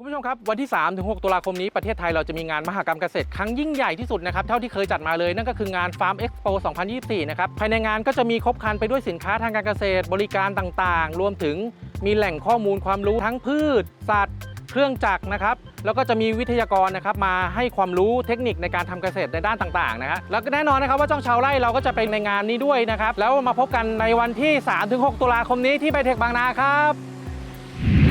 คุณผู้ชมครับ วันที่3ถึง6ตุลาคมนี้ประเทศไทยเราจะมีงานมหกรรมเกษตรครั้งยิ่งใหญ่ที่สุดนะครับ เท่าที่เคยจัดมาเลยนั่นก็คืองาน Farm Expo 2024 นะครับ ภายในงานก็จะมีครบครันไปด้วยสินค้าทางการเกษตร บริการต่างๆ รวมถึงมีแหล่งข้อมูลความรู้ทั้งพืช สัตว์ เครื่องจักรนะครับ แล้วก็จะมีวิทยากรนะครับมาให้ความรู้เทคนิคในการทำเกษตรในด้านต่างๆนะครับแล้วก็แน่นอนนะครับว่าจ้องชาวไร่เราก็จะไปในงานนี้ด้วยนะครับแล้วมาพบกันในวันที่ 3-6 ตุลาคมนี้ที่ไบเทคบางนาครับ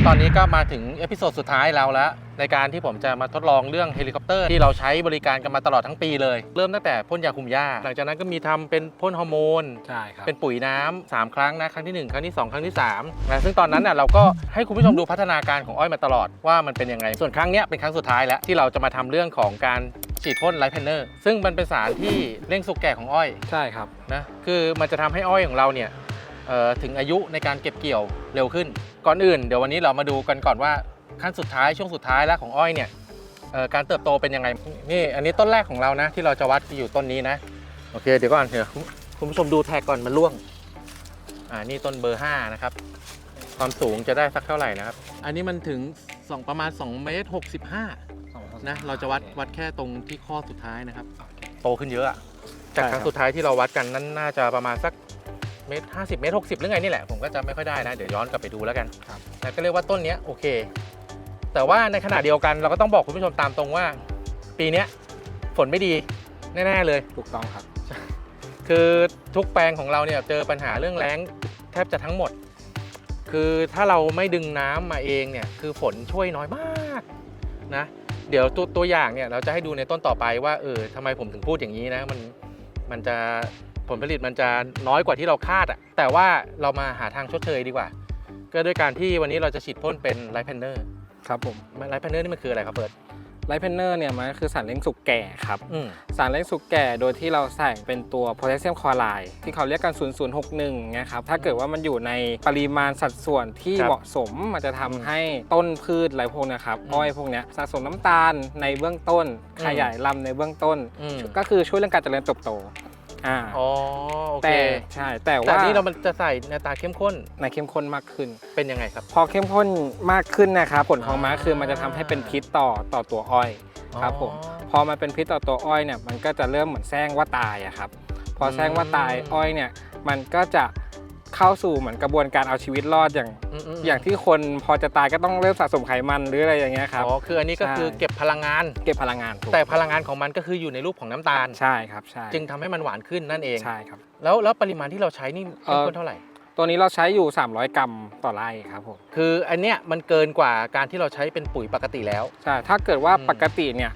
ตอนนี้ก็มาถึงเอพิโซดสุดท้ายเราแล้วในการที่ผมจะมาทดลองเรื่องเฮลิคอปเตอร์ที่เราใช้บริการกันมาตลอดทั้งปีเลย เริ่มตั้งแต่พ่นยาคุมหญ้า หลังจากนั้นก็มีทำเป็นพ่นฮอร์โมน ใช่ครับ เป็นปุ๋ยน้ำสามครั้งนะ ครั้งที่ 1 ครั้งที่ 2 ครั้งที่3นะซึ่งตอนนั้นน่ะเราก็ให้คุณผู้ชมดูพัฒนาการของอ้อยมาตลอดว่ามันเป็นยังไง ส่วนครั้งเนี้ยเป็นครั้งสุดท้ายแล้วที่เราจะมาทำเรื่องของการฉีดพ่นไลท์เพนเนอร์ซึ่งมันเป็นสารที่เร่งสุกแก่ของอ้อย ใช่ครับนะคือมันจะทำให้อ้อยของเราเนี่ยเอ่อ ถึงอายุในการเก็บเกี่ยวเร็วขึ้น ก่อนอื่นเดี๋ยววันนี้เรามาดูกันก่อนว่าขั้นสุดท้ายช่วงสุดท้ายแล้วของอ้อยเนี่ยเอ่อการเติบโตเป็นยังไงนี่อันนี้ต้นแรกของเรานะ ที่เราจะวัดอยู่ต้นนี้นะโอเคเดี๋ยวก่อนเดี๋ยวคุณคุณผู้ชมดูแท็กก่อนมันร่วงอ่านี่ต้นเบอร์ 5 นะครับ ความสูงจะได้สักเท่าไหร่นะครับ อันนี้มันถึงสองประมาณ2เมตร65นะเราจะวัดวัดแค่ตรงที่ข้อสุดท้ายนะครับ โตขึ้นเยอะอะจากครั้งสุดท้ายที่เราวัดกันนั้นน่าจะประมาณสัก เมตรห้าสิบเมตรหกสิบหรือไงนี่แหละ ผมก็จำไม่ค่อยได้นะ เดี๋ยวย้อนกลับไปดูแล้วกันครับนะก็เรียกว่าต้นเนี้ยโอเค แต่ว่าในขณะเดียวกันเราก็ต้องบอกคุณผู้ชมตามตรงว่า ปีเนี้ยฝนไม่ดีแน่ๆเลย ถูกต้องครับ คือทุกแปลงของเราเนี่ยเจอปัญหาเรื่องแล้งแทบจะทั้งหมด คือถ้าเราไม่ดึงน้ำมาเองเนี่ยคือฝนช่วยน้อยมากนะเดี๋ยวตัวตัวอย่างเนี่ยเราจะให้ดูในต้นต่อไปว่าเออทำไมผมถึงพูดอย่างนี้นะมันมันจะ ผลผลิตมันจะน้อยกว่าที่เราคาดอะแต่ว่าเรามาหาทางชดเชยดีกว่า ก็ด้วยการที่วันนี้เราจะฉีดพ่นเป็นไลท์แพนเนอร์ครับผมไลท์แพนเนอร์นี่มันคืออะไรครับเบิร์ตไลท์เพนเนอร์เนี่ยมันก็คือสารเร่งสุกแก่ครับอืมสารเร่งสุกแก่โดยที่เราใส่เป็นตัวโพแทสเซียมคลอไรด์ที่เขาเรียกกัน 0061นะครับถ้าเกิดว่ามันอยู่ในปริมาณสัดส่วนที่ครับเหมาะสมมันจะทำให้ต้นพืชอะไรพวกเนะครับอืมอ้อยพวกเนี้ยสะสมน้ำตาลในเบื้องต้นอืมขยายลำในเบื้องต้นอืมก็คือช่วยเรื่องการเจริญเติบโต อ่าอ๋อโอเคแต่ใช่แต่แต่ว่านี่เรามันจะใส่ในตาเข้มข้นในเข้มข้นมากขึ้น เป็นยังไงครับ พอเข้มข้นมากขึ้นนะครับผลของม้าอ่าคือมันจะทำให้เป็นพิษต่อต่อตัวอ้อย ครับผมพอมันเป็นพิษต่อตัวอ้อยเนี่ยมันก็จะเริ่มเหมือนแซงว่าตายอะครับ พอแซงว่าตายอ้อยเนี่ยมันก็จะ เข้าสู่เหมือนกระบวนการเอาชีวิตรอดอย่างมมอย่างที่คนพอจะตายก็ต้องเริ่มสะสมไขมันหรืออะไรอย่างเงี้ยครับ อ๋อคืออันนี้ก็ใช่คือเก็บพลังงาน เก็บพลังงานถูกแต่พลังงานของมันก็คืออยู่ในรูปของน้ำตาล ใช่ครับใช่จึงทำให้มันหวานขึ้นนั่นเอง ใช่ครับ แล้วแล้วปริมาณที่เราใช้นี่เอ่เข้มอข้นเท่าไหร่ ตัวนี้เราใช้อยู่ 300 กรัมต่อไร่ครับผมคืออันเนี้ยมันเกินกว่าการที่เราใช้เป็นปุ๋ยปกติแล้ว ใช่ถ้าเกิดว่าอืม ปกติเนี่ย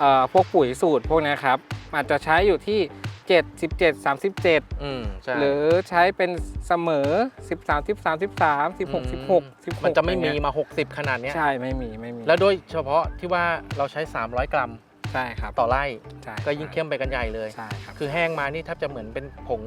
เอ่อพวกปุ๋ยสูตรพวกเนี้ยครับอาจจะใช้อยู่ที่ 7 17 37 อืมใช่หรือใช้เป็นเสมอ 13 13 13 16 16 16มันจะไม่มีอรเงี้ยมา 60 ขนาดเนี้ยใช่ไม่มีไม่มี แล้วโดยเฉพาะที่ว่าเราใช้ 300 กรัมใช่ครับต่อไร่ ใช่ก็ยิ่งเข้มไปกันใหญ่เลย ใช่ครับ คือแห้งมานี่แทบจะเหมือนเป็นผง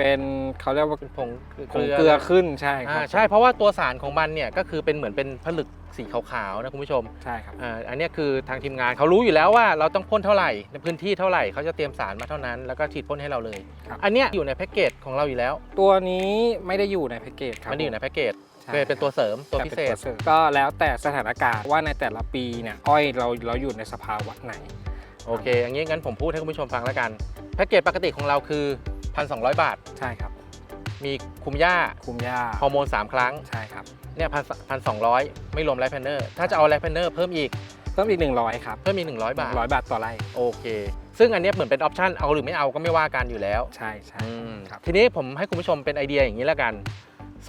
เป็นเขาเรียกว่าเป็นผงผงเกลือขึ้นใช่คอ่ารับใช่เพราะว่าตัวสารของมันเนี่ยก็คือเป็นเหมือนเป็นผลึกสีขาวๆนะคุณผู้ชมใช่ครับอ่าอันเนี้ยคือทางทีมงานเขารู้อยู่แล้วว่าเราต้องพ่นเท่าไหร่ในพื้นที่เท่าไหร่เขาจะเตรียมสารมาเท่านั้นแล้วก็ฉีดพ่นให้เราเลยครับอันเนี้ยอยู่ในแพ็กเกจของเราอยู่แล้ว ตัวนี้ไม่ได้อยู่ในแพ็กเกจครับมันอยู่ในแพ็กเกจใช่เป็นเป็นตัวเสริมตัวแต่พิป็นเศษสริมก็แล้วแต่สถานการณ์ว่าในแต่ละปีเนี่ยอ้อยเราเราอยู่ในสภาวะไหนโอเคอย่างนี้งั้นผมพูดให้คุณผู้ชมฟังแล้วกันแพ็กเกจปกติของเราคือ 1,200 บาท ใช่ครับมีคุมหญ้าคุมหญ้าฮอร์โมน 3 ครั้งใช่ครับเนี่ยพันพันสองร้อยไม่รวมไลฟ์แพนเนอร์ถ้าจะเอาไลฟ์แพนเนอร์เพิ่มอีกเพิ่มอีก 100 ครับ เพิ่มอีก 100 บาท 100 บาทต่อไร่โอเค ซึ่งอันเนี้ยเหมือนเป็นออปชันเอาหรือไม่เอาก็ไม่ว่ากันอยู่แล้ว ใช่ใช่อืมครับ ทีนี้ผมให้คุณผู้ชมเป็นไอเดียอย่างนี้แล้วกัน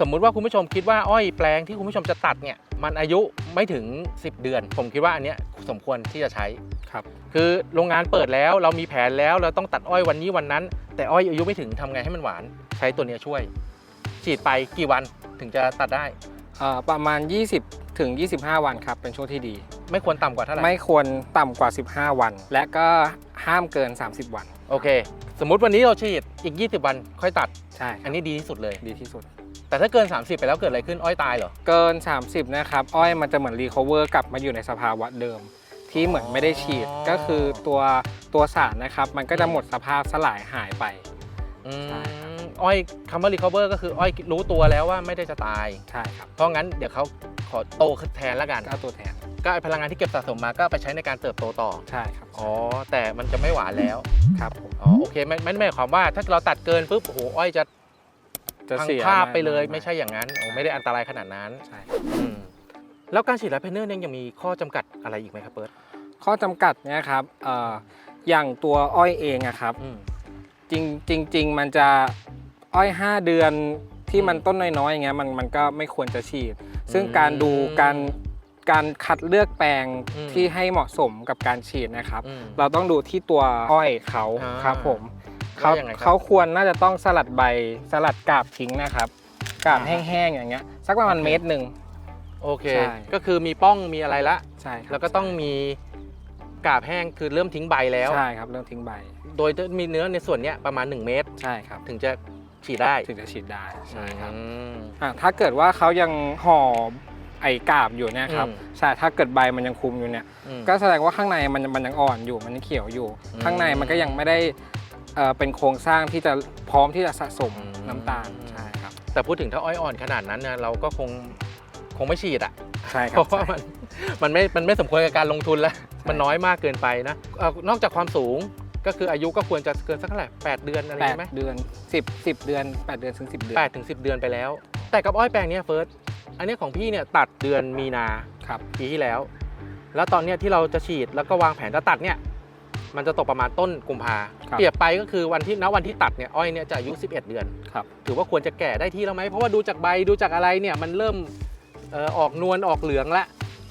สมมุติว่าคุณผู้ชมคิดว่าอ้อยแปลงที่คุณผู้ชมจะตัดเนี่ยมันอายุไม่ถึง 10 เดือน ผมคิดว่าอันเนี้ยสมควรที่จะใช้ ครับคือโรงงานเปิดแล้วเรามีแผนแล้วเราต้องตัดอ้อยวันนี้วันนั้น แต่อ้อยอายุไม่ถึงทำไงให้มันหวาน ใช้ตัวเนี้ยช่วย ฉีดไปกี่วันถึงจะตัดได้เอ่อประมาณ 20 ถึง 25 วันครับ เป็นช่วงที่ดี ไม่ควรต่ำกว่าเท่าไหร่ไม่ควรต่ำกว่า 15 วัน และก็ห้ามเกิน 30 วัน โอเค สมมุติวันนี้เราฉีดอีก 20 วันค่อยตัดใช่คอัรับนนี้ดีที่สุดเลยดีที่สุด แต่ถ้าเกิน 30 ไปแล้วเกิดอะไรขึ้นอ้อยตายเหรอ เกิน 30 นะครับ อ้อยมันจะเหมือนรีคอเวอร์กลับมาอยู่ในสภาวะเดิม ที่เหมือนไม่ได้ฉีดอ๋อก็คือตัวตัวสารนะครับ มันก็จะหมดสภาพสลายหายไปอืใช่ครับมอ้อยคำว่า recover ก็คืออ้อยรู้ตัวแล้วว่าไม่ได้จะตาย ใช่ครับ เพราะงั้นเดี๋ยวเขาขอโตขึ้นแทนแล้วกันก็เอาตัวแทน ก็ไอ้พลังงานที่เก็บสะสมมาก็ไปใช้ในการเติบโตต่อ ใช่ครับ อ๋อ แต่มันจะไม่หวานแล้ว ครับผม อ๋อ โอเคไม่ไม่ไม่หมายความว่าถ้าเราตัดเกินปุ๊บ โอ้โห อ้อยจะจะพังเสียภาพไปเลยไม่ไม่ใช่อย่างนั้น โอ้ไม่ได้อันตรายขนาดนั้น ใช่ครับอืม แล้วการฉีดไลฟ์เพนเนอร์เนี่ยยังมีข้อจำกัดอะไรอีกไหมครับเปิร์ดข้อจำกัดเนี่ยครับเอ่ออย่างตัวอ้อยเองอะครับอืม จริงจริงจริงมันจะอ้อย 5 เดือนที่มันอืมต้นน้อยๆอย่างเงี้ยมันมันก็ไม่ควรจะฉีด ซึ่งอืมการดูการการคัดเลือกแปลงอืม ที่ให้เหมาะสมกับการฉีดนะครับ อืม เราต้องดูที่ตัวอ้อยเขาอ่าครับผมเขาว่ายังไงครับเขาควรน่าจะต้องสลัดใบสลัดกาบทิ้งนะครับกาบอ่าแห้งๆอย่างเงี้ยสักประมาณโอเค เมตรหนึ่ง โอเค ใช่ ก็คือมีป้องมีอะไรละ ใช่ครับแล้วก็ต้องมีกาบแห้งคือเริ่มทิ้งใบแล้ว ใช่ครับเริ่มทิ้งใบโดยจะมีเนื้อในส่วนเนี้ยประมาณ 1 เมตร ใช่ครับถึงจะฉีดได้ถึงจะฉีดได้ใช่ครับ อืม อะถ้าเกิดว่าเขายังห่อไอ้กาบอยู่เนี่ยครับอืม ใช่ถ้าเกิดใบมันยังคุมอยู่เนี่ย อืม ก็แสดงว่าข้างในมันมันยังอ่อนอยู่มันยังเขียวอยู่ อืมข้างในมันก็ยังไม่ได้เอ่อเป็นโครงสร้างที่จะพร้อมที่จะสะสมอืม น้ำตาลใช่ครับแต่พูดถึงถ้าอ้อยอ่อนขนาดนั้นเนี่ยเราก็คงค งไม่ฉีดอะใช่คเพรับราะว่ามันมันไม่มันไม่สมควรกับการลงทุนแล้วมันน้อยมากเกินไปนะเอ่อนอกจากความสูงก็คืออายุก็ควรจะเกินสักเท่าไหร่แปดเดือนอะไรแปดใช่ไหมเดือนสิบสิบเดือนแปดเดือนถึงสิบเดือนแปดถึงสิบเดือนไปแล้ว แต่กับอ้อยแปลงเนี้ยเฟิร์สอันเนี้ยของพี่เนี่ยตัดเดือนมีนา ครับปีที่แล้ว แล้วตอนเนี้ยที่เราจะฉีดแล้วก็วางแผนจะตัดเนี่ย มันจะตกประมาณต้นกุมภาครับเปรียบไปก็คือวันที่ณวันที่ตัดเนี่ย อ้อยเนี่ยจะอายุ 11 เดือน ครับ ถือว่าควรจะแก่ได้ที่แล้วไหม เพราะว่าดูจากใบดูจากอะไรเนี่ย มันเริ่ม เอ่อออกนวลออกเหลืองละ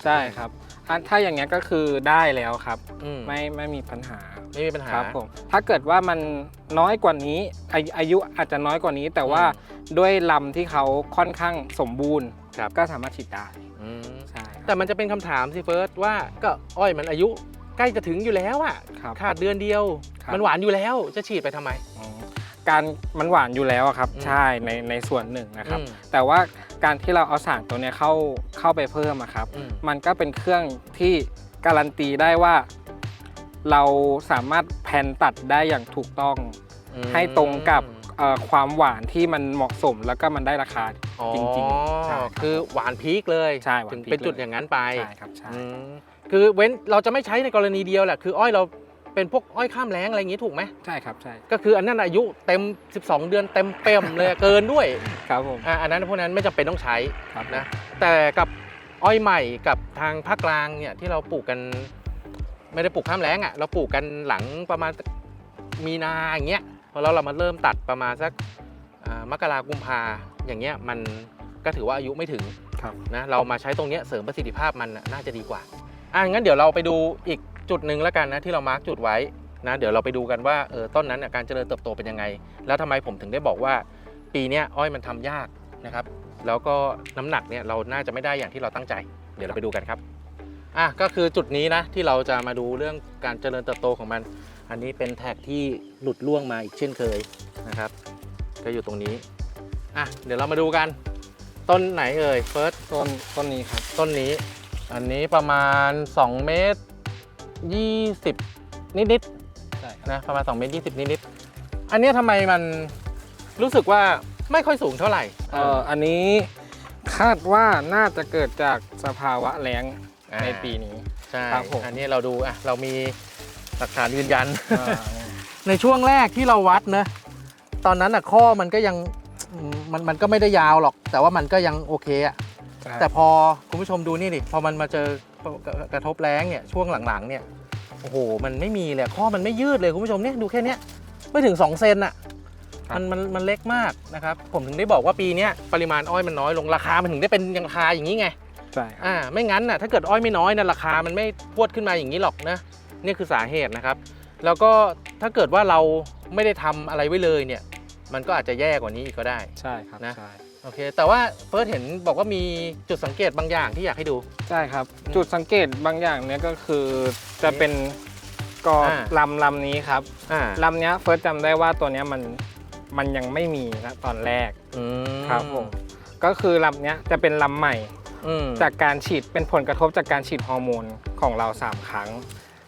ใช่ครับอันถ้าอย่างเงี้ยก็คือได้แล้วครับ อืมไม่ไม่มีปัญหาไม่มีปัญหา ครับผมถ้าเกิดว่ามันน้อยกว่านี้อายุอายุอาจจะน้อยกว่านี้ แต่ว่าอืด้วยลำที่เขาค่อนข้างสมบูรณ์ครับ ก็สามารถฉีดได้อืมใช่ครับแต่มันจะเป็นคำถามสิเฟิร์สว่าก็อ้อยมันอายุใกล้จะถึงอยู่แล้วอะครับ ขาดเดือนเดียว ครับ มันหวานอยู่แล้วจะฉีดไปทำไมอืมการมันหวานอยู่แล้วอะครับ อืม ใช่ในในส่วนหนึ่งนะครับ อืม แต่ว่า การที่เราเอาสารตัวเนี้ยเข้าเข้าไปเพิ่มอะครับ อืม มันก็เป็นเครื่องที่การันตีได้ว่า เราสามารถแพนตัดได้อย่างถูกต้องอืมให้ตรงกับเอ่อความหวานที่มันเหมาะสมแล้วก็มันได้ราคาอ๋อจริงๆใช่ครับ คือหวานพีคเลยใช่หวานถึงพีคเป็นจุดเลยอย่างนั้นไปใช่ครับใช่ อืมคือเว้นเราจะไม่ใช้ในกรณีเดียวแหละคืออ้อยเรา เป็นพวกอ้อยข้ามแล้งอะไรอย่างงี้ถูกไหมใช่ครับใช่ก็คืออันนั้นอายุเต็ม 12 เดือนเต็มเปี่ยมเลยอะเกินด้วยครับผมอะอันนั้นพวกนั้นไม่จำเป็นต้องใช้ครับนะแต่กับอ้อยใหม่กับทางภาคกลางเนี่ยที่เราปลูกกัน ไม่ได้ปลูกข้ามแล้งอะเราปลูกกันหลังประมาณสักมีนาอย่างเงี้ยพอเราเรามาเริ่มตัดประมาณสักอ่ามกรากุมภาอย่างเงี้ยมันก็ถือว่าอายุไม่ถึงครับนะเรามาใช้ตรงเนี้ยเสริมประสิทธิภาพมันน่ะน่าจะดีกว่าอะงั้นเดี๋ยวเราไปดูอีก จุดหนึ่งแล้วกันนะที่เรามาร์กจุดไว้นะเดี๋ยวเราไปดูกันว่าเออต้นนั้นน่ะการเจริญเติบโตเป็นยังไง แล้วทำไมผมถึงได้บอกว่า ปีเนี้ยอ้อยมันทำยากนะครับ แล้วก็น้ำหนักเนี่ยเราน่าจะไม่ได้อย่างที่เราตั้งใจ เดี๋ยวเราไปดูกันครับอะก็คือจุดนี้นะที่เราจะมาดูเรื่องการเจริญเติบโตของมัน อันนี้เป็นแท็กที่หลุดล่วงมาอีกเช่นเคยนะครับ ก็อยู่ตรงนี้อะเดี๋ยวเรามาดูกัน ต้นไหนเอ่ยเฟิร์สต้นต้นนี้ครับต้นนี้ อันนี้ประมาณ 2 เมตร 20 นิดใช่ๆนะประมาณ2เมตร20 นิดๆอันเนี้ยทำไมมันรู้สึกว่าไม่ค่อยสูงเท่าไหร่เอ่ออันนี้คาดว่าน่าจะเกิดจากสภาวะแล้งอ่าในปีนี้ ใช่ครับผม อันนี้เราดูอะเรามีหลักฐานยืนยันอ่าในช่วงแรกที่เราวัดนะตอนนั้นอะข้อมันก็ยังอืมมันมันก็ไม่ได้ยาวหรอก แต่ว่ามันก็ยังโอเคอะใช่แต่พอคุณผู้ชมดูนี่ดิพอมันมาเจอ กระทบแรงเนี่ยช่วงหลังๆเนี่ยโอ้โหมันไม่มีเลยข้อมันไม่ยืดเลยคุณผู้ชมเนี่ยดูแค่เนี้ยไม่ถึง 2 เซนอะมันมันมันเล็กมากนะครับ ผมถึงได้บอกว่าปีเนี้ยปริมาณอ้อยมันน้อยลงราคามันถึงได้เป็นยังราคาอย่างนี้ไงใช่ครับอ่าไม่งั้นน่ะถ้าเกิดอ้อยไม่น้อยนะราคามันไม่พรวดขึ้นมาอย่างนี้หรอกนะนี่คือสาเหตุนะครับ แล้วก็ถ้าเกิดว่าเราไม่ได้ทำอะไรไว้เลยเนี่ย มันก็อาจจะแย่กว่านี้อีกก็ได้ใช่ครับนะใช่ โอเค แต่ว่าเฟิร์สเห็นบอกว่ามีจุดสังเกตบางอย่างที่อยากให้ดู ใช่ครับอืมจุดสังเกตบางอย่างเนี้ยก็คือจะเป็นกออ่าลำลำนี้ครับอ่า ลำเนี้ยเฟิร์สจำได้ว่าตัวเนี้ยมันมันยังไม่มีนะตอนแรกอืมครับผมก็คือลำเนี้ยจะเป็นลำใหม่ อืมจากการฉีดเป็นผลกระทบจากการฉีดฮอร์โมนของเรา 3 ครั้ง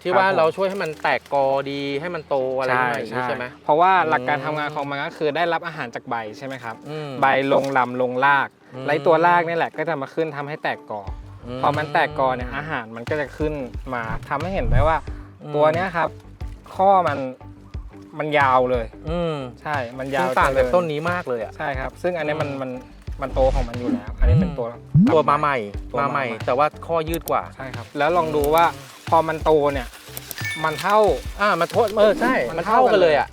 ที่ว่าครับผมเราช่วยให้มันแตกกอดีให้มันโตอะไรขึ้นมาอย่างนี้ใช่ไหม เพราะว่าหลักการอืมทำงานของมันก็คือได้รับอาหารจากใบใช่ไหมครับ อืม ใบลงลำลงรากอืมไล่ตัวรากนี่แหละก็จะมาขึ้นทำให้แตกกออพอมันแตกกอเนี่ยอาหารมันก็จะขึ้นมาทำให้เห็นได้ว่าอืมตัวเนี้ยครับ ข้อมันมันยาวเลย อืมใช่ มันซึ่ยางวต่างจากเจริญต้นนี้มากเลยอะ ใช่ครับ ซึ่งอันนี้มันอืมมันมันโตของมันอยู่แล้ว อันนี้เป็นตัว ตัวมาใหม่ตัวมามาใหม่ใหม่ แต่ว่าข้อยืดกว่า ใช่ครับ แล้วลองดูว่า พอมันโตเนี่ย มันเท่า อ่ามันโทษเออใช่มันมันเท่ากันเลยอะ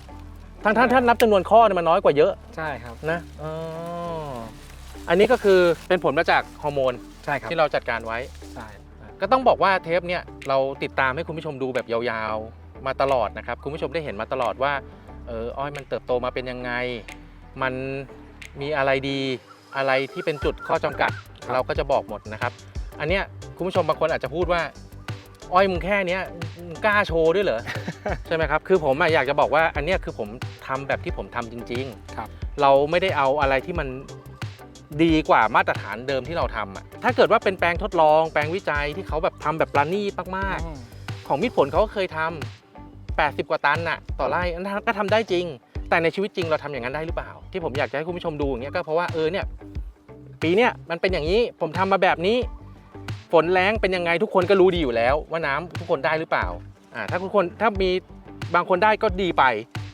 ทั้งท่านท่านนับจำนวนข้อเนี่ยมันน้อยกว่าเยอะใช่ครับนะอ๋ออันนี้ก็คือเป็นผลมาจากฮอร์โมนใช่ครับที่เราจัดการไว้ใช่ก็ต้องบอกว่าเทปเนี่ยเราติดตามให้คุณผู้ชมดูแบบยาวๆมาตลอดนะครับ คุณผู้ชมได้เห็นมาตลอดว่าเอออ้อยมันเติบโตมาเป็นยังไง มันมีอะไรดีอะไรที่เป็นจุดข้อจำกัด เราก็จะบอกหมดนะครับ อันเนี้ยคุณผู้ชมบางคนอาจจะพูดว่า อ้อยมึงแค่เนี้ยมึงกล้าโชว์ด้วยเหรอ ใช่ไหมครับ คือผมอะอยากจะบอกว่าอันเนี้ยคือผมทำแบบที่ผมทำจริงๆครับเราไม่ได้เอาอะไรที่มันดีกว่ามาตรฐานเดิมที่เราทำอะถ้าเกิดว่าเป็นแปลงทดลองแปลงวิจัยที่เขาแบบทำแบบปราณีตมากอืมๆของมิตรผลเขาก็เคยทำ80 กว่าตันน่ะ ต่อไร่อันนั้นก็ทำได้จริง แต่ในชีวิตจริงเราทำอย่างนั้นได้หรือเปล่า ที่ผมอยากจะให้คุณผู้ชมดูอย่างเงี้ยก็เพราะว่าเออเนี่ยปีเนี้ยมันเป็นอย่างนี้ผมทำมาแบบนี้ ฝนแรงเป็นยังไงทุกคนก็รู้ดีอยู่แล้ว ว่าน้ำทุกคนได้หรือเปล่าอ่าถ้าทุกคนถ้ามีบางคนได้ก็ดีไป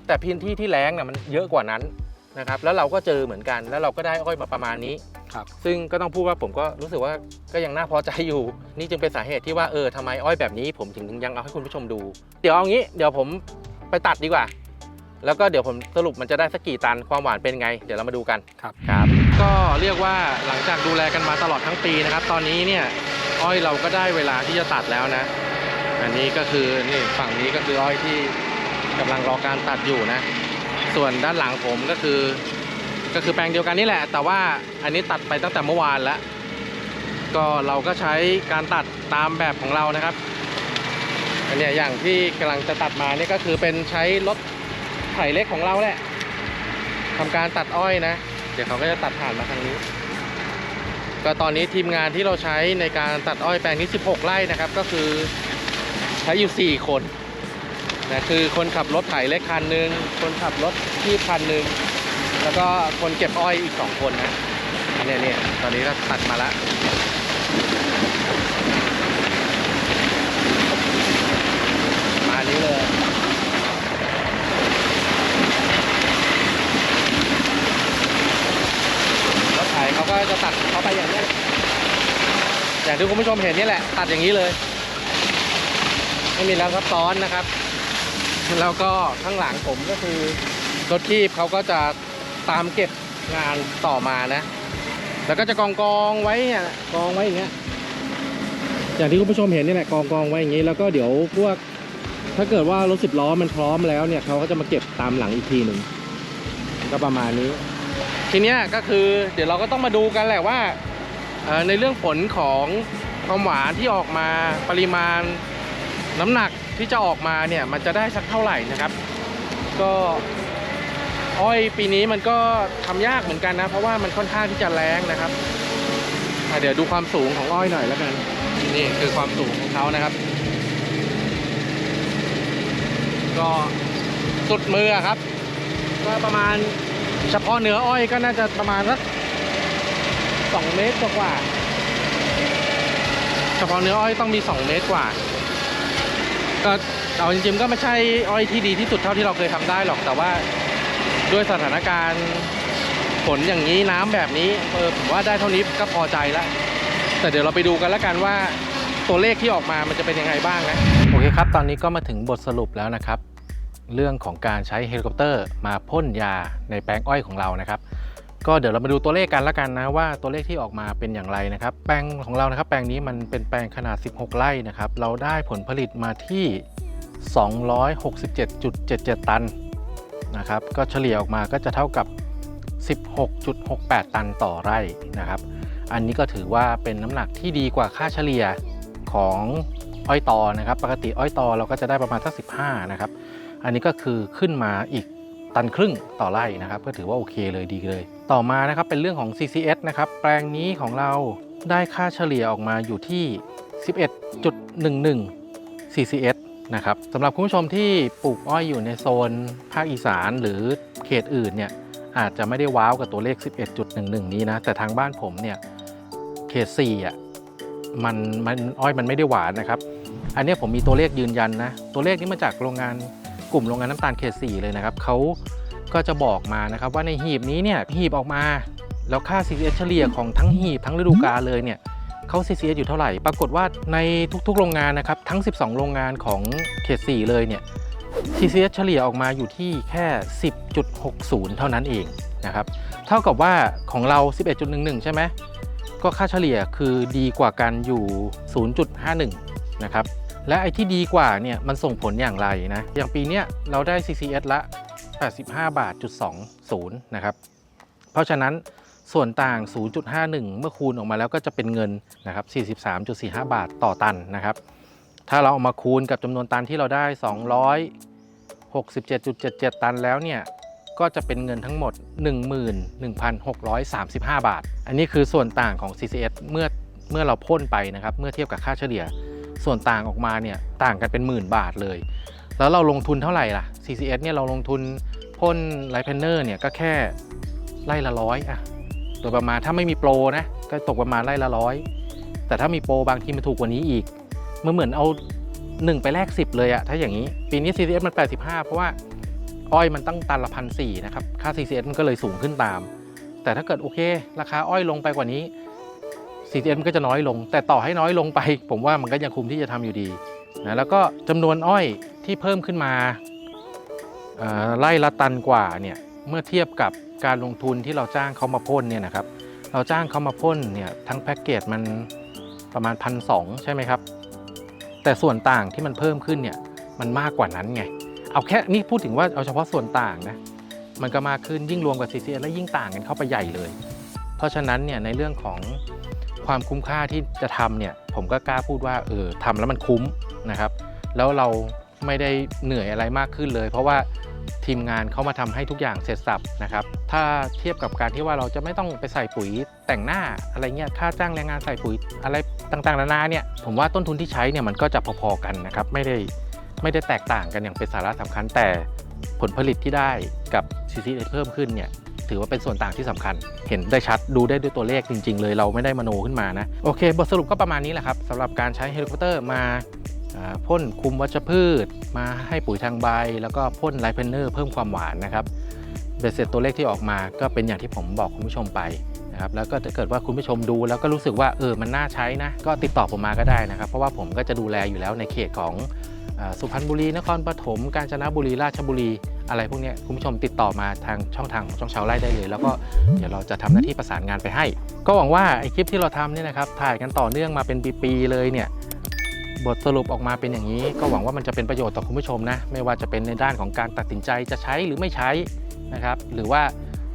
แต่พื้นที่ที่แรงน่ะมันเยอะกว่านั้นนะครับแล้วเราก็เจอเหมือนกัน แล้วเราก็ได้อ้อยมาประมาณนี้ครับซึ่งก็ต้องพูดว่าผมก็รู้สึกว่าก็ยังน่าพอใจอยู่ นี่จึงเป็นสาเหตุที่ว่าเออทำไมอ้อยแบบนี้ ผมถึงยังเอาให้คุณผู้ชมดู เดี๋ยวเอางี้เดี๋ยวผมไปตัดดีกว่า แล้วก็เดี๋ยวผมสรุปมันจะได้สักกี่ตันความหวานเป็นไง เดี๋ยวเรามาดูกันครับครับ ก็เรียกว่าหลังจากดูแลกันมาตลอดทั้งปีนะครับ ตอนนี้เนี่ย อ้อยเราก็ได้เวลาที่จะตัดแล้วนะ อันนี้ก็คือนี่ฝั่งนี้ก็คืออ้อยที่กำลังรอการตัดอยู่นะ ส่วนด้านหลังผมก็คือ ก็คือแปลงเดียวกันนี่แหละ แต่ว่าอันนี้ตัดไปตั้งแต่เมื่อวานแล้วก็เราก็ใช้การตัดตามแบบของเรานะครับอันนี้อย่างที่กำลังจะตัดมานี่ก็คือเป็นใช้รถไถเล็กของเราแหละทำการตัดอ้อยนะ เดี๋ยวเขาก็จะตัดผ่านมาทางนี้ ก็ตอนนี้ทีมงานที่เราใช้ในการตัดอ้อยแปลงนี้ 16 ไร่นะครับ ก็คือใช้อยู่ 4 คนนะคือคนขับรถไถเล็กคันหนึ่งคนขับรถที่คันหนึ่งแล้วก็คนเก็บอ้อยอีก 2 คนนะเนี่ยเนี่ยตอนนี้ก็ตัดมาแล้วมานี้เลย รถไถเขาก็จะตัดเข้าไปอย่างนี้อย่างที่คุณผู้ชมเห็นนี่แหละ ตัดอย่างนี้เลย ไม่มีแล้วซับซ้อนนะครับ แล้วก็ข้างหลังผมก็คือรถคีบเขาก็จะตามเก็บงานต่อมานะ แล้วก็จะกองกองไว้เนี่ยกองไว้อย่างเงี้ย อย่างที่คุณผู้ชมเห็นนี่แหละกองกองไว้อย่างนี้ แล้วก็เดี๋ยวพวกถ้าเกิดว่ารถสิบล้อมันพร้อมแล้วเนี่ยเขาก็จะมาเก็บตามหลังอีกทีหนึ่งก็ประมาณนี้ ทีเนี้ยก็คือเดี๋ยวเราก็ต้องมาดูกันแหละว่าในเรื่องผลของความหวานที่ออกมาปริมาณน้ำหนักที่จะออกมาเนี่ยมันจะได้สักเท่าไหร่นะครับ ก็อ้อยปีนี้มันก็ทำยากเหมือนกันนะ เพราะว่ามันค่อนข้างที่จะแรงนะครับเดี๋ยวดูความสูงของอ้อยหน่อยแล้วกันนี่คือความสูงของเขานะครับ ก็สุดมือครับ ก็ประมาณ เฉพาะเนื้ออ้อยก็น่าจะประมาณสักสองเมตรกว่า เฉพาะเนื้ออ้อยต้องมี2เมตรกว่า ก็เอาจริงๆก็ไม่ใช่อ้อยที่ดีที่สุดเท่าที่เราเคยทำได้หรอกแต่ว่าด้วยสถานการณ์ฝนอย่างนี้น้ำแบบนี้เออผมว่าได้เท่านี้ก็พอใจแล้วแต่เดี๋ยวเราไปดูกันแล้วกันว่าตัวเลขที่ออกมามันจะเป็นยังไงบ้างนะโอเคครับ ตอนนี้ก็มาถึงบทสรุปแล้วนะครับ เรื่องของการใช้เฮลิคอปเตอร์มาพ่นยาในแปลงอ้อยของเรานะครับ ก็เดี๋ยวเรามาดูตัวเลขกันละกันนะว่าตัวเลขที่ออกมาเป็นอย่างไรนะครับ แปลงของเรานะครับ แปลงนี้มันเป็นแปลงขนาด 16 ไร่นะครับ เราได้ผลผลิตมาที่ 267.77 ตันนะครับ ก็เฉลี่ยออกมาก็จะเท่ากับ 16.68 ตันต่อไร่นะครับ อันนี้ก็ถือว่าเป็นน้ำหนักที่ดีกว่าค่าเฉลี่ยของอ้อยตอนะครับ ปกติอ้อยตอเราก็จะได้ประมาณสัก 15 นะครับ อันนี้ก็คือขึ้นมาอีกตันครึ่งต่อไร่นะครับก็ถือว่าโอเคเลยดีเลย ต่อมานะครับเป็นเรื่องของ CCS นะครับแปลงนี้ของเราได้ค่าเฉลี่ยออกมาอยู่ที่ 11.11 CCS นะครับสำหรับคุณผู้ชมที่ปลูกอ้อยอยู่ในโซนภาคอีสานหรือเขตอื่นเนี่ยอาจจะไม่ได้ว้าวกับตัวเลข 11.11 นี้นะ แต่ทางบ้านผมเนี่ยเขต4อะมันมันอ้อยมันไม่ได้หวานนะครับ อันนี้ผมมีตัวเลขยืนยันนะ ตัวเลขนี้มาจากโรงงาน กลุ่มโรงงานน้ำตาลเขต4เลยนะครับเขาก็จะบอกมานะครับว่าในหีบนี้เนี่ยหีบออกมา แล้วค่า CCS เฉลี่ยของทั้งหีบทั้งฤดูกาลเลยเนี่ยเขา CCS อยู่เท่าไหร่ ปรากฏว่าในทุกๆ โรงงานนะครับทั้ง 12 โรงงานของเขต4เลยเนี่ย CCS เฉลี่ยออกมาอยู่ที่แค่ 10.60 เท่านั้นเองนะครับเท่ากับว่าของเรา 11.11 ใช่ไหมก็ค่าเฉลี่ยคือดีกว่ากันอยู่ 0.51 นะครับ และไอ้ที่ดีกว่าเนี่ยมันส่งผลอย่างไรนะ อย่างปีเนี้ยเราได้ CCS ละ 85 บาทจุด20 นะครับ เพราะฉะนั้นส่วนต่าง 0.51 เมื่อคูณออกมาแล้วก็จะเป็นเงินนะครับ 43.45 บาทต่อตันนะครับ ถ้าเราเอามาคูณกับจำนวนตันที่เราได้ 267.77 ตันแล้วเนี่ยก็จะเป็นเงินทั้งหมด 11,635 บาท อันนี้คือส่วนต่างของ CCS เมื่อเมื่อเราพ่นไปนะครับ เมื่อเทียบกับค่าเฉลี่ย ส่วนต่างออกมาเนี่ยต่างกันเป็นหมื่นบาทเลย แล้วเราลงทุนเท่าไหร่ล่ะ CCS เนี่ยเราลงทุนพ่นไลท์เพนเนอร์เนี่ยก็แค่ไล่ละร้อยอะโดยประมาณถ้าไม่มีโปรนะก็ตกประมาณไล่ละร้อยแต่ถ้ามีโปรบางทีมันถูกกว่านี้อีกมันเหมือนเอา 1 ไปแลก10 เลยอะถ้าอย่างนี้ ปีนี้ CCS มัน 85 เพราะว่าอ้อยมันตั้งตันละพันสนะครับ ค่า CCS มันก็เลยสูงขึ้นตาม แต่ถ้าเกิดโอเค ราคาอ้อยลงไปกว่านี้ CCS มันก็จะน้อยลง แต่ต่อให้น้อยลงไป ผมว่ามันก็ยังคุมที่จะทำอยู่ดีนะแล้วก็จำนวนอ้อยที่เพิ่มขึ้นมาไล่ละตันกว่าเนี่ยเมื่อเทียบกับการลงทุนที่เราจ้างเขามาพ่นเนี่ยนะครับ เราจ้างเขามาพ่นเนี่ยทั้งแพ็กเกจมันประมาณพันสใช่ไหมครับ แต่ส่วนต่างที่มันเพิ่มขึ้นเนี่ยมันมากกว่านั้นไง เอาแค่นี่พูดถึงว่าเอาเฉพาะส่วนต่างนะมันก็มากขึ้นยิ่งรวมกับ CCS และยิ่งต่างกันเข้าไปใหญ่เลย เพราะฉะนั้นเนี่ยในเรื่องของ ความคุ้มค่าที่จะทำเนี่ยผมก็กล้าพูดว่าเออทำแล้วมันคุ้มนะครับ แล้วเราไม่ได้เหนื่อยอะไรมากขึ้นเลย เพราะว่าทีมงานเขามาทำให้ทุกอย่างเสร็จสับนะครับ ถ้าเทียบกับการที่ว่าเราจะไม่ต้องไปใส่ปุ๋ยแต่งหน้าอะไรเงี้ย ค่าจ้างแรงงานใส่ปุ๋ยอะไรต่างๆนานาเนี่ย ผมว่าต้นทุนที่ใช้เนี่ยมันก็จะพอๆกันนะครับ ไม่ได้ไม่ได้แตกต่างกันอย่างเป็นสาระสำคัญแต่ผลผลิตที่ได้กับ CCS เพิ่มขึ้นเนี่ย ถือว่าเป็นส่วนต่างที่สำคัญ เห็นได้ชัดดูได้ด้วยตัวเลขจริง ๆ เลยเราไม่ได้มโนขึ้นมานะโอเค บทสรุปก็ประมาณนี้แหละครับสำหรับการใช้เฮลิคอปเตอร์มาพ่นคุมวัชพืช มาให้ปุ๋ยทางใบ แล้วก็พ่นไลท์เพนเนอร์เพิ่มความหวานนะครับเบสเสร็จตัวเลขที่ออกมาก็เป็นอย่างที่ผมบอกคุณผู้ชมไปนะครับแล้วก็ถ้าเกิดว่าคุณผู้ชมดูแล้วก็รู้สึกว่าเออมันน่าใช้นะก็ติดต่อผมมาก็ได้นะครับ เพราะว่าผมก็จะดูแลอยู่แล้วในเขตของสุพรรณบุรีนครปฐมกาญจนบุรีราชบุรี อะไรพวกนี้คุณผู้ชมติดต่อมาทางช่องทางช่องชาวไร่ได้เลย แล้วก็เดี๋ยวเราจะทำหน้าที่ประสานงานไปให้ ก็หวังว่าไอคลิปที่เราทำเนี่ยนะครับถ่ายกันต่อเนื่องมาเป็นปีๆเลยเนี่ยบทสรุปออกมาเป็นอย่างนี้ ก็หวังว่ามันจะเป็นประโยชน์ต่อคุณผู้ชมนะไม่ว่าจะเป็นในด้านของการตัดสินใจจะใช้หรือไม่ใช้นะครับหรือว่า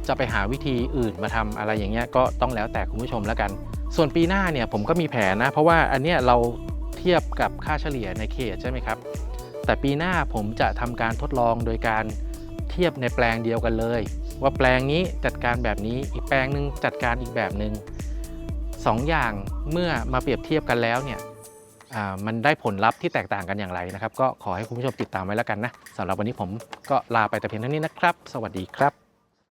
จะไปหาวิธีอื่นมาทำอะไรอย่างเงี้ยก็ต้องแล้วแต่คุณผู้ชมแล้วกัน ส่วนปีหน้าเนี่ยผมก็มีแผนนะ เพราะว่าอันเนี้ยเราเทียบกับค่าเฉลี่ยในเขตใช่ไหมครับ แต่ปีหน้าผมจะทำการทดลองโดยการเทียบในแปลงเดียวกันเลย ว่าแปลงนี้จัดการแบบนี้อีกแปลงหนึ่งจัดการอีกแบบหนึ่งสองอย่างเมื่อมาเปรียบเทียบกันแล้วเนี่ยมันได้ผลลัพธ์ที่แตกต่างกันอย่างไรนะครับ ก็ขอให้คุณผู้ชมติดตามไว้แล้วกันนะสำหรับวันนี้ผมก็ลาไปแต่เพียงเท่านี้นะครับ สวัสดีครับ